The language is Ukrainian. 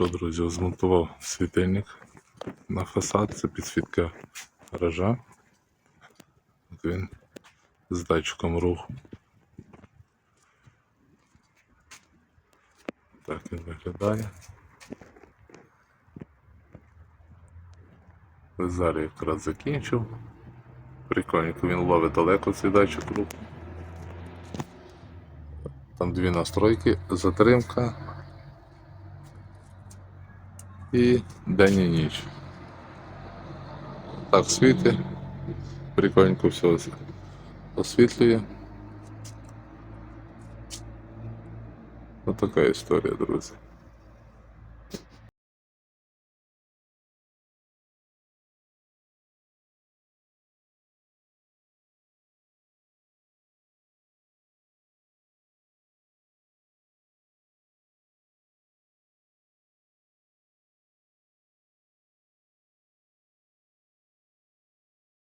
Що, друзі, змонтував світильник на фасад, це підсвітка гаража. От він з датчиком руху. Так він виглядає. Зараз якраз закінчив. Прикольненько він ловить далеко цей датчик руху. Там дві настройки, затримка і день і ніч. Так світи, прикольненько все освітлює. Ось така історія, друзі.